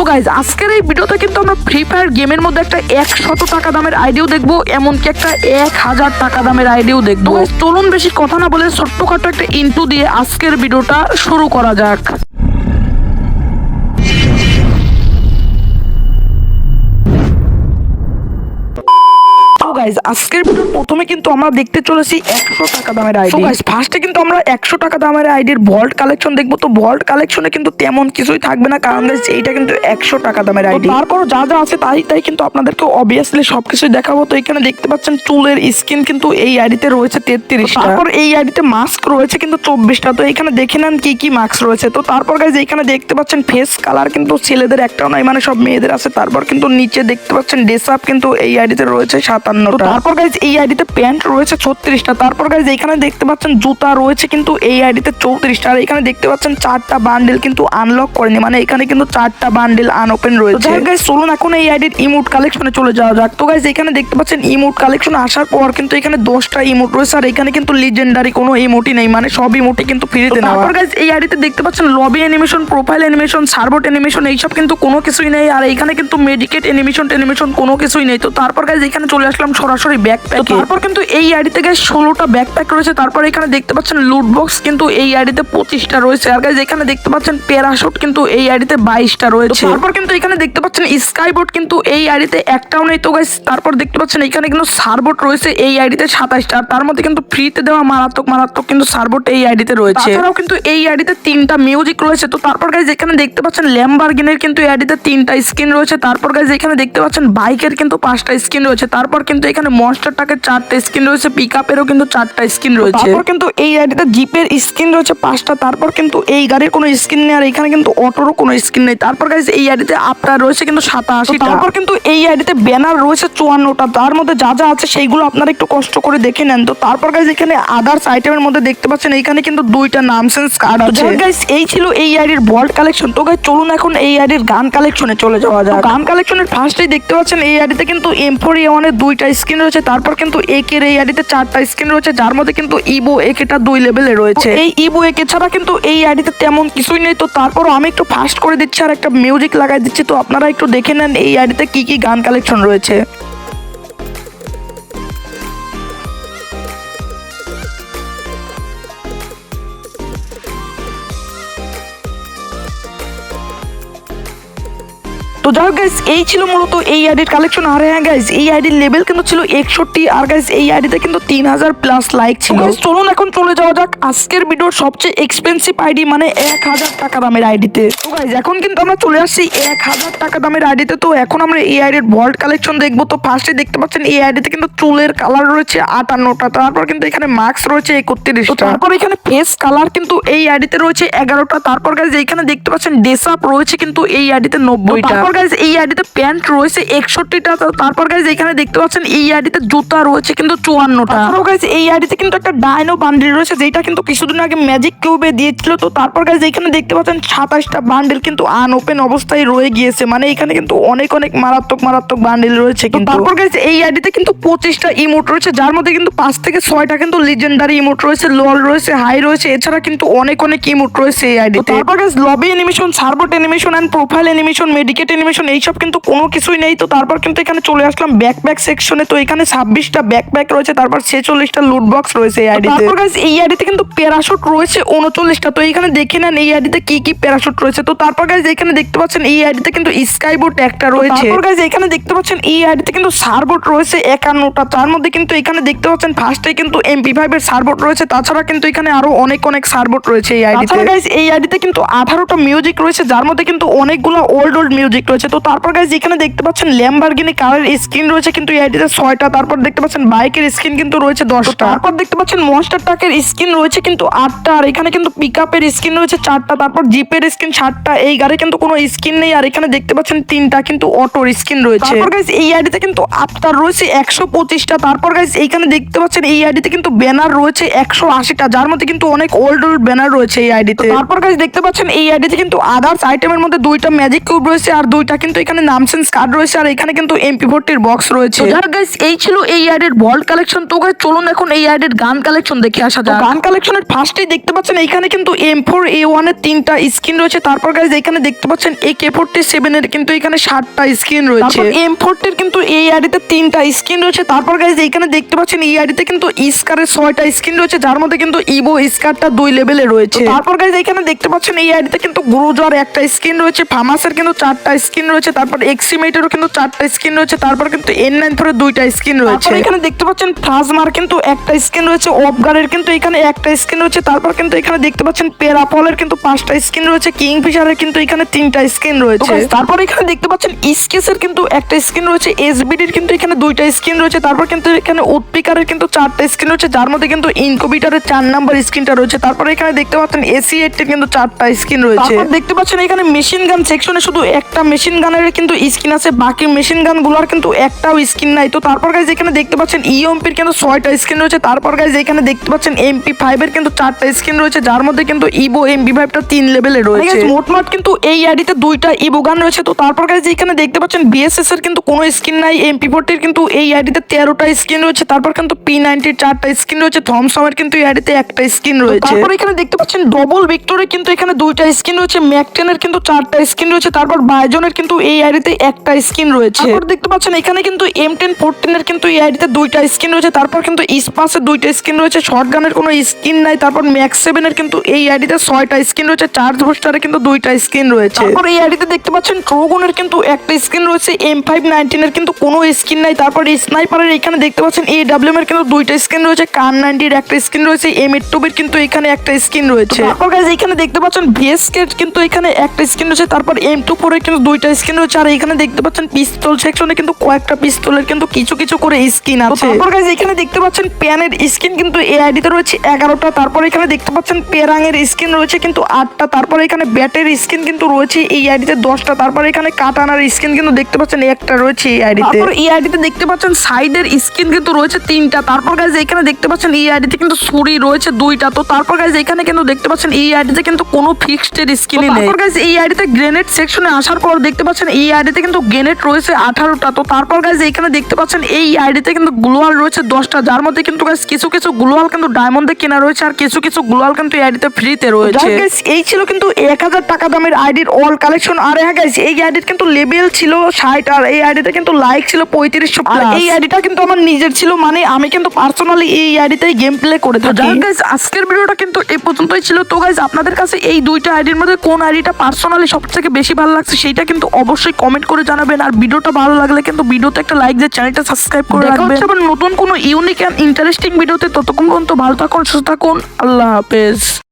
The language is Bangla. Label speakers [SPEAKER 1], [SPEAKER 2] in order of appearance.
[SPEAKER 1] তো গাইজ আজকের এই ভিডিওতে কিন্তু আমরা ফ্রি ফায়ার গেমের মধ্যে একটা একশত টাকা দামের আইডিও দেখব, এমনকি একটা এক হাজার টাকা দামের আইডিও দেখব। চলুন বেশি কথা না বলে ছোট্টখাটো একটা ইন্টু দিয়ে আজকের ভিডিওটা শুরু করা যাক। গাইজ আজকের ভিডিওর প্রথমে কিন্তু আমরা দেখতে চলেছি একশো টাকা দামের আইডি গাইজ ফার্স্টে কিন্তু আমরা একশো টাকা দামের আইডির ভল্ট কালেকশন দেখব। তো ভল্ট কালেকশনে কিন্তু তেমন কিছুই থাকবে না কারণ guys, এইটা কিন্তু একশো টাকা দামের আইডি তারপর যা যা আছে তাই তাই কিন্তু আপনাদেরকে অবভিয়াসলি সবকিছু দেখাবো। তো এখানে দেখতে পাচ্ছেন চুলের স্কিন কিন্তু এই আইডিতে রয়েছে তেত্রিশটা। তারপর এই আইডিতে মাস্ক রয়েছে কিন্তু চব্বিশটা। তো এখানে দেখে নেন কি কি মাস্ক রয়েছে। তো তারপর গাইজ এখানে দেখতে পাচ্ছেন ফেস কালার কিন্তু ছেলেদের একটাও নাই মানে সব মেয়েদের আছে। তারপর কিন্তু নিচে দেখতে পাচ্ছেন ড্রেস আপ কিন্তু এই আইডিতে রয়েছে তারপর গাইজ এই আইডিতে প্যান্ট রয়েছে ছত্রিশটা। তারপর গাইজ এখানে দেখতে পাচ্ছেন জুতা রয়েছে কিন্তু এই আইডিতে চৌত্রিশটা। আর এখানে দেখতে পাচ্ছেন চারটা বান্ডেল কিন্তু আনলক করেনি। মানে এখানে কিন্তু চারটা বান্ডেল আনওপেন রয়েছে। গাইজ চলুন এখন এই আইডির ইমোট কালেকশনে চলে যাওয়া যাক। তো গাইজ এখানে দেখতে পাচ্ছেন ইমোট কালেকশন আসার পর কিন্তু এখানে দশটা ইমোট রয়েছে। আর এখানে কিন্তু লিজেন্ডারি কোনো ইমোটই নেই। মানে সব ইমোটই কিন্তু ফ্রিতে নেওয়া। তারপর গাইজ এই আইডিতে দেখতে পাচ্ছেন লবি অ্যানিমেশন প্রোফাইল অ্যানিমেশন সার্ভোট অ্যানিমেশন এইসব কিন্তু কোনো কিছুই নেই। আর এখানে কিন্তু মেডিকেট অ্যানিমেশন অ্যানিমেশন কোনো কিছুই নেই। তো তারপর গাইজ এখানে চলে আসলাম সরাসরি ব্যাকপ্যাক তারপর কিন্তু এই আইডিতে গাইজ ষোলোটা ব্যাকপ্যাক রয়েছে। তারপর এখানে দেখতে পাচ্ছেন লুট বক্স কিন্তু এই আইডিতে পঁচিশটা রয়েছে। আর গাইজ এখানে দেখতে পাচ্ছেন প্যারাশুট কিন্তু এই আইডিতে বাইশটা রয়েছে। তারপর কিন্তু এখানে দেখতে পাচ্ছেন স্কাইবোট কিন্তু এই আইডিতে একটাও নেই। তো গাইজ তারপর দেখতে পাচ্ছেন এখানে কিন্তু সার্বোট রয়েছে এই আইডিতে সাতাশটা। আর তার মধ্যে কিন্তু ফ্রিতে দেওয়া মারাত্মক মারাত্মক কিন্তু সার্বোট এই আইডিতে রয়েছে। তাছাড়াও কিন্তু এই আইডিতে তিনটা মিউজিক রয়েছে। তো তারপর গাইজ এখানে দেখতে পাচ্ছেন ল্যাম্বার্গিনের কিন্তু এই আইডিতে তিনটা স্কিন রয়েছে। তারপর গাইজ এখানে দেখতে পাচ্ছেন বাইকের কিন্তু পাঁচটা স্কিন রয়েছে। তারপর কিন্তু এখানে মনস্টার টাকের চারটা স্কিন রয়েছে পিক আপেরও কিন্তু চারটা স্কিন রয়েছে। তারপর কিন্তু এই আইডিতে জিপের স্কিন রয়েছে পাঁচটা তারপর কিন্তু এই গাড়ির কোনো স্কিন নেই আর এখানে কিন্তু অটোরও কোনো স্কিন নেই। তারপর গাইজ এই আইডিতে আপনার রয়েছে কিন্তু সাতাশি তারপর কিন্তু এই আইডিতে ব্যানার রয়েছে চুয়ান্নটা তার মধ্যে যা যা আছে সেইগুলো আপনারা একটু কষ্ট করে দেখে নেন। তো তারপর গাইজ এখানে আদার্স আইটেমের মধ্যে দেখতে পাচ্ছেন এখানে কিন্তু দুইটা নামসেন্স কার্ড আছে। গাইজ এই ছিল এই আইডির বল্ট কালেকশন তো গাইজ চলুন এখন এই আইডির গান কালেকশনে চলে যাওয়া যায় গান কালেকশনের ফার্স্টেই দেখতে পাচ্ছেন এই আইডিতে কিন্তু এম ফোর এ ওয়ানের দুইটা স্কিন রয়েছে তারপর কিন্তু একের এই আইডিতে চারটা স্কিন রয়েছে যার মধ্যে কিন্তু ইবো একেটা দুই লেভেলে রয়েছে। এই ইবো একে ছাড়া কিন্তু এই আইডিতে তেমন কিছুই নেই তো তারপরও আমি একটু ফাস্ট করে দিচ্ছি আর একটা মিউজিক লাগাই দিচ্ছি তো আপনারা একটু দেখে নেন এই আইডিতে কি কি গান কালেকশন রয়েছে। তো যাই গাইজ এই ছিল মূলত এই আইডির কালেকশন আর হ্যাঁ গাইজ এই আইডির লেভেল কিন্তু ছিল একষট্টি। আর গাইজ এই আইডিতে কিন্তু তিন হাজার প্লাস লাইক ছিল। চলুন এখন চলে যাওয়া যাক আজকের ভিডিওর সবচেয়ে এক্সপেন্সিভ আইডি মানে এক হাজার টাকা দামের আইডিতে তো। গাইজ এখন কিন্তু আমরা চলে আসছি এক হাজার টাকা দামের আইডিতে তো। এখন আমরা এই আইডির ভল্ট কালেকশন দেখব। তো ফার্স্টে দেখতে পাচ্ছেন এই আইডিতে কিন্তু চুলের কালার রয়েছে আটান্নটা। তারপর কিন্তু এখানে মাস্ক রয়েছে একত্রিশটা। তারপর এখানে ফেস কালার কিন্তু এই আইডিতে রয়েছে এগারোটা। তারপর গাইজ এখানে দেখতে পাচ্ছেন ডেসাপ রয়েছে কিন্তু এই আইডিতে নব্বইটা। তারপর গাইজ এই আইডিতে প্যান্ট রয়েছে একষট্টিটা। তারপর গাইজ এখানে দেখতে পাচ্ছেন এই আইডিতে জুতা রয়েছে কিন্তু চুয়ান্নটা। তারপর গাইজ এই আইডিতে কিন্তু একটা ডাইনো বান্ডিল রয়েছে যেটা কিন্তু কিছুদিন আগে ম্যাজিক কিউবে দিয়েছিল। তো তারপর গাইজ এখানে দেখতে পাচ্ছেন সাতাশটা বান্ডিল কিন্তু আনওপেন অবস্থায় রয়ে গিয়েছে। মানে এখানে কিন্তু অনেক অনেক মারাত্মক মারাত্মক বান্ডিল রয়েছে কিন্তু। তারপর গাইজ এই আইডিতে কিন্তু পঁচিশটা ইমোট রয়েছে যার মধ্যে কিন্তু পাঁচ থেকে ছয়টা কিন্তু লিজেন্ডারি ইমোট রয়েছে লল রয়েছে হাই রয়েছে এছাড়া কিন্তু অনেক অনেক ইমোট রয়েছে এই আইডিতে তারপর গাইজ লবি অ্যানিমেশন সার্ভোট অ্যানিমেশন এন্ড প্রোফাইল অ্যানিমেশন মেডিকেট অ্যানিমেশন এইসব কিন্তু কোনো কিছুই নেই। তো তারপর কিন্তু এখানে চলে আসলাম ব্যাকপ্যাক সেকশনে তো এখানে ছাব্বিশটা ব্যাকপ্যাক রয়েছে তারপর ছেচল্লিশটা লুট বক্স রয়েছে এই আইডিতে। এই আইডিতে কিন্তু প্যারাশুট রয়েছে উনচল্লিশটা। তো এখানে দেখে নেন এই আইডিতে কি কি প্যারাশুট রয়েছে। তো তারপর গাইজ এখানে দেখতে পাচ্ছেন এই আইডিতে কিন্তু স্কাইবোট একটা রয়েছে। তারপর গাইজ এখানে দেখতে পাচ্ছেন এই আইডিতে কিন্তু সার্বোট রয়েছে একান্নটা। তার মধ্যে কিন্তু এখানে দেখতে পাচ্ছেন ফার্স্টে কিন্তু এমপি ফাইভ এর সার্বোট রয়েছে। তাছাড়া কিন্তু এখানে আরও অনেক অনেক সার্বোট রয়েছে এই আইডিতে। গাইজ এই আইডিতে কিন্তু আঠারোটা মিউজিক রয়েছে। যার মধ্যে কিন্তু অনেকগুলো ওল্ড ওল্ড মিউজিক রয়েছে। তো তারপর গাইজ এখানে দেখতে পাচ্ছেন ল্যাম্বারগিনি কারের স্ক্রিন রয়েছে কিন্তু এই আইডিতে ছয়টা। তারপর দেখতে পাচ্ছেন বাইকের স্ক্রিন কিন্তু রয়েছে দশটা। তারপর দেখতে পাচ্ছেন মনস্টার ট্রাকের স্ক্রিন রয়েছে কিন্তু আটটা। আর এখানে কিন্তু পিক আপের স্ক্রিন রয়েছে চারটা। তারপর জিপের স্ক্রিন সাতটা। এই গাড়ি কিন্তু কোনো স্ক্রিন নেই। আর এখানে দেখতে পাচ্ছেন তিনটা কিন্তু অটোর স্ক্রিন রয়েছে। তারপর গাইজ এই আইডিতে কিন্তু আপনার রয়েছে একশো পঁচিশটা। তারপর গাইজ এইখানে দেখতে পাচ্ছেন এই আইডিতে কিন্তু ব্যানার রয়েছে একশো আশিটা। যার মধ্যে কিন্তু অনেক ওল্ড ওল্ড ব্যানার রয়েছে এই আইডিতে তারপর গাইজ দেখতে পাচ্ছেন এই আইডিতে কিন্তু আদার্স আইটেমের মধ্যে দুইটা ম্যাজিক কিউব রয়েছে। আর দুই দুইটা কিন্তু এখানে নামসেন্স কার্ড রয়েছে আর এখানে কিন্তু এমপি ফোরটির বক্স রয়েছে। যার গাইস এই ছিল এই আইডির ভল্ট কালেকশন তো গাইস চলুন এখন এই আইডির গান কালেকশন দেখে আসা যাক। গান কালেকশনের ফার্স্টেই দেখতে পাচ্ছেন এখানে কিন্তু এম ফোর এ ওয়ানের তিনটা স্কিন রয়েছে। তারপর গাইস এখানে দেখতে পাচ্ছেন এই কে ফোরটি সেভেন এর কিন্তু এখানে সাতটা স্কিন রয়েছে। এম ফোরটির কিন্তু এই আইডিতে তিনটা স্কিন রয়েছে। তারপর গাইস এখানে দেখতে পাচ্ছেন এই আইডিতে কিন্তু ইস্কারের ছয়টা স্কিন রয়েছে যার মধ্যে কিন্তু ইভো স্কারটা দুই লেভেলে রয়েছে। তারপর গাইস এখানে দেখতে পাচ্ছেন এই আইডিতে কিন্তু গুরুজার একটা স্কিন রয়েছে ফামাসের কিন্তু চারটা স্কিন রয়েছে তারপর এক্সিমেটেরও কিন্তু চারটা স্কিন রয়েছে তারপর কিন্তু এন নাইন থ্রোর দুইটা স্কিন রয়েছে। এখানে দেখতে পাচ্ছেন প্লাজমার কিন্তু একটা স্কিন রয়েছে অফগার্ডের কিন্তু এখানে একটা স্কিন রয়েছে তারপর কিন্তু এখানে দেখতে পাচ্ছেন পেরাপলের কিন্তু পাঁচটা স্কিন রয়েছে কিং ফিশারের কিন্তু এখানে তিনটা স্কিন রয়েছে। তারপর এখানে দেখতে পাচ্ছেন ইসকেসের কিন্তু একটা স্কিন রয়েছে এসবিডির কিন্তু এখানে দুইটা স্কিন রয়েছে তারপর কিন্তু এখানে উৎপিকারের কিন্তু চারটা স্কিন রয়েছে যার মধ্যে কিন্তু ইনকোবিটারের চার নাম্বার স্কিনটা রয়েছে তারপর এখানে দেখতে পাচ্ছেন এসি এইটের কিন্তু চারটা স্কিন রয়েছে। দেখতে পাচ্ছেন এখানে মেশিন গান সেকশনে শুধু একটা মেশিন গানের কিন্তু স্কিন আছে বাকি মেশিন গানগুলার কিন্তু একটাও স্কিন নাই। তো তারপর গাইজ এখানে দেখতে পাচ্ছেন ইএমপির কিন্তু ছয়টা স্কিন রয়েছে। তারপর গাইজ এখানে দেখতে পাচ্ছেন এমপি ফাইভের কিন্তু চারটা স্কিন রয়েছে যার মধ্যে কিন্তু ইবো এমপি ফাইভটা তিন লেভেলে রয়েছে। মোটমাট কিন্তু এই আইডিতে দুইটা ইবো গান রয়েছে। তো তারপর গাইজ এখানে দেখতে পাচ্ছেন বিএসএস এর কিন্তু কোনো স্কিন নাই এমপি ফোরটির কিন্তু এই আইডিতে তেরোটা স্কিন রয়েছে। তারপর কিন্তু পি নাইনটির চারটা স্কিন রয়েছে থমসমের কিন্তু এই আইডিতে একটা স্কিন রয়েছে। তারপর এখানে দেখতে পাচ্ছেন ডবল ভিক্টোরে কিন্তু এখানে দুইটা স্কিন রয়েছে ম্যাকটেনের কিন্তু চারটা স্কিন রয়েছে। তারপর বাইজনের কিন্তু এই আইডিতে একটা স্কিন রয়েছে তারপর দেখতে পাচ্ছেন এখানে কিন্তু এম টেন ফোরটিনের কিন্তু এই আইডিতে দুইটা স্কিন রয়েছে তারপর কিন্তু ইস্পাসের দুইটা স্কিন রয়েছে শর্ট গানের কোনো স্কিন নাই তারপর ম্যাক্স সেভেনের কিন্তু এই আইডিতে ছয়টা স্কিন রয়েছে চার্জ হোস্টারে কিন্তু দুইটা স্কিন রয়েছে তারপর এই আইডিতে দেখতে পাচ্ছেন ট্রোগনের কিন্তু একটা স্কিন রয়েছে এম ফাইভ নাইনটিনের কিন্তু কোনো স্কিন নাই তারপর স্নাইপারের এখানে দেখতে পাচ্ছেন এ ডাব্লিউ এর কিন্তু দুইটা স্কিন রয়েছে কান নাইনটির একটা স্কিন রয়েছে এম টুবির কিন্তু এখানে একটা স্কিন রয়েছে তারপর এখানে দেখতে পাচ্ছেন ভিএসকে কিন্তু এখানে একটা স্কিন রয়েছে তারপর এম টু ফোর কিন্তু দুইটা স্কিন রয়েছে আর এখানে দেখতে পাচ্ছেন পিস্তল সেকশনে কিন্তু কয়েকটা পিস্তলের কিন্তু কিছু কিছু করে স্কিন আছে। তারপর guys এখানে দেখতে পাচ্ছেন প্যানের স্কিন কিন্তু এ আইডিতে রয়েছে এগারোটা তারপর এখানে দেখতে পাচ্ছেন পেরাঙের স্কিন রয়েছে কিন্তু আটটা তারপর এখানে ব্যাটের স্কিন কিন্তু রয়েছে এই আইডিতে দশটা তারপর এখানে কাটানার স্কিন কিন্তু দেখতে পাচ্ছেন একটা রয়েছে এই আইডিতে তারপর এই আইডিতে দেখতে পাচ্ছেন সাইডের স্কিন কিন্তু রয়েছে তিনটা তারপর গাইজ এখানে দেখতে পাচ্ছেন এই আইডিতে কিন্তু ছুরি রয়েছে দুইটা তো তারপর গাইজ এখানে কিন্তু দেখতে পাচ্ছেন এই আইডিতে কিন্তু কোনো ফিক্সড স্কিনই নেই। তারপর গাইজ এই আইডিতে গ্রেনেড সেকশনে আসার পর দেখতে পাচ্ছেন এই আইডিতে কিন্তু গেনেট রয়েছে আঠারোটা। তো তারপর গাইজ এখানে দেখতে পাচ্ছেন এই আইডিতে কিন্তু গ্লোয়াল রয়েছে দশটা। যার মধ্যে কিন্তু গাইজ কিছু কিছু গ্লোয়াল কিন্তু ডায়মন্ডে কেনা রয়েছে আর কিছু কিছু গ্লোয়াল কিন্তু এই আইডিতে ফ্রিতে রয়েছে। এই ছিল কিন্তু এক হাজার টাকা দামের আইডির অল কালেকশন আর হ্যাঁ গাইজ এই আইডির কিন্তু লেভেল ছিল ষাট আর এই আইডিতে কিন্তু লাইক ছিল পঁয়ত্রিশশো আর এই আইডিটা কিন্তু আমার নিজের ছিল মানে আমি কিন্তু পার্সোনালি এই আইডিতে গেম প্লে করে থাকি। গাইজ আজকের ভিডিওটা কিন্তু এ পর্যন্তই ছিল। তো গাইজ আপনাদের কাছে এই দুইটা আইডির মধ্যে কোন আইডিটা পার্সোনালি সব থেকে বেশি ভালো লাগছে সেটা কিন্তু অবশ্যই কমেন্ট করে জানাবেন। আর ভিডিওটা ভালো লাগলে কিন্তু ভিডিওতে একটা লাইক দিয়ে চ্যানেলটা সাবস্ক্রাইব করে রাখবেন। আবার নতুন কোনো ইউনিক অ্যান্ড ইন্টারেস্টিং ভিডিওতে। ততক্ষণ পর্যন্ত ভালো থাকুন সুস্থ থাকুন। আল্লাহ হাফেজ।